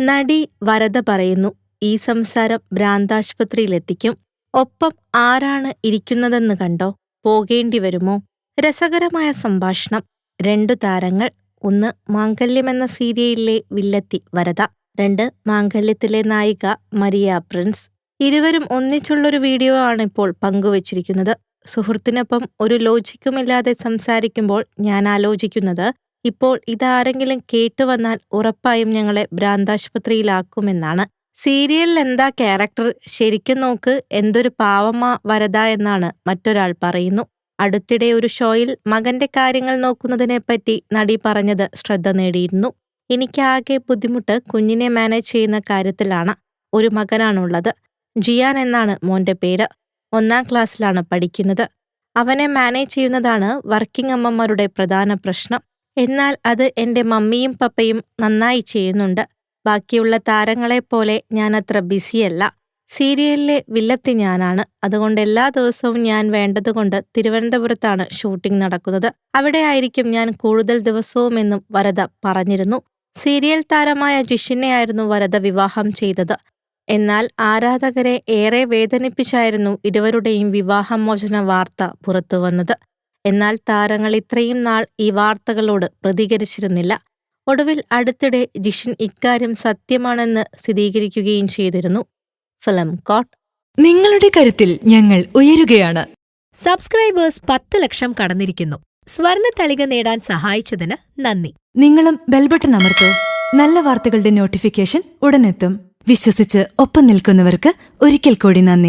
നടി വരദ പറയുന്നു ഈ സംസാരം ഭ്രാന്താശുപത്രിയിലെത്തിക്കും. ഒപ്പം ആരാണ് ഇരിക്കുന്നതെന്ന് കണ്ടോ? പോകേണ്ടി വരുമോ? രസകരമായ സംഭാഷണം. രണ്ടു താരങ്ങൾ ഒന്ന് മാംഗല്യം എന്ന സീരിയലിലെ വില്ലത്തി വരദ രണ്ട് മാംഗല്യത്തിലെ നായിക മരിയ പ്രിൻസ്. ഇരുവരും ഒന്നിച്ചുള്ളൊരു വീഡിയോ ആണ് ഇപ്പോൾ പങ്കുവച്ചിരിക്കുന്നത്. സുഹൃത്തിനൊപ്പം ഒരു ലോജിക്കുമില്ലാതെ സംസാരിക്കുമ്പോൾ ഞാൻ ആലോചിക്കുന്നത് ഇപ്പോൾ ഇതാരെങ്കിലും കേട്ടുവന്നാൽ ഉറപ്പായും ഞങ്ങളെ ഭ്രാന്താശുപത്രിയിലാക്കുമെന്നാണ്. സീരിയലിൽ എന്താ ക്യാരക്ടർ? ശരിക്കും നോക്ക് എന്തൊരു പാവമാ വരത എന്നാണ് മറ്റൊരാൾ പറയുന്നു. അടുത്തിടെ ഒരു ഷോയിൽ മകന്റെ കാര്യങ്ങൾ നോക്കുന്നതിനെപ്പറ്റി നടി പറഞ്ഞത് ശ്രദ്ധ നേടിയിരുന്നു. എനിക്കാകെ ബുദ്ധിമുട്ട് കുഞ്ഞിനെ മാനേജ് ചെയ്യുന്ന കാര്യത്തിലാണ് ഒരു മകനാണുള്ളത്. ജിയാൻ എന്നാണ് മോന്റെ പേര്. ഒന്നാം ക്ലാസ്സിലാണ് പഠിക്കുന്നത്. അവനെ മാനേജ് ചെയ്യുന്നതാണ് വർക്കിംഗ് അമ്മമാരുടെ പ്രധാന പ്രശ്നം. എന്നാൽ അത് എന്റെ മമ്മിയും പപ്പയും നന്നായി ചെയ്യുന്നുണ്ട്. ബാക്കിയുള്ള താരങ്ങളെപ്പോലെ ഞാൻ അത്ര ബിസിയല്ല. സീരിയലിലെ വില്ലത്തി ഞാനാണ്. അതുകൊണ്ട് എല്ലാ ദിവസവും ഞാൻ വേണ്ടതുകൊണ്ട് തിരുവനന്തപുരത്താണ് ഷൂട്ടിംഗ് നടക്കുന്നത്. അവിടെ ആയിരിക്കും ഞാൻ കൂടുതൽ ദിവസവും എന്നും വരദ പറഞ്ഞിരുന്നു. സീരിയൽ താരമായ ജിഷിനെയായിരുന്നു വരദ വിവാഹം ചെയ്തത്. എന്നാൽ ആരാധകരെ ഏറെ വേദനിപ്പിച്ചായിരുന്നു ഇരുവരുടെയും വിവാഹമോചന വാർത്ത പുറത്തുവന്നത് എന്നാൽ താരങ്ങൾ ഇത്രയും നാൾ ഈ വാർത്തകളോട് പ്രതികരിച്ചിരുന്നില്ല. ഒടുവിൽ അടുത്തിടെ ജിഷിൻ ഇക്കാര്യം സത്യമാണെന്ന് സ്ഥിരീകരിക്കുകയും ചെയ്തിരുന്നു. ഫിലം കോട്ട്. നിങ്ങളുടെ കരുത്തിൽ ഞങ്ങൾ ഉയരുകയാണ്. സബ്സ്ക്രൈബേഴ്സ് പത്ത് ലക്ഷം കടന്നിരിക്കുന്നു. സ്വർണ തളിക നേടാൻ സഹായിച്ചതിന് നന്ദി. നിങ്ങളും ബെൽബട്ടൺ അമർത്തോ. നല്ല വാർത്തകളുടെ നോട്ടിഫിക്കേഷൻ ഉടനെത്തും. വിശ്വസിച്ച് ഒപ്പം നിൽക്കുന്നവർക്ക് ഒരിക്കൽ കൂടി നന്ദി.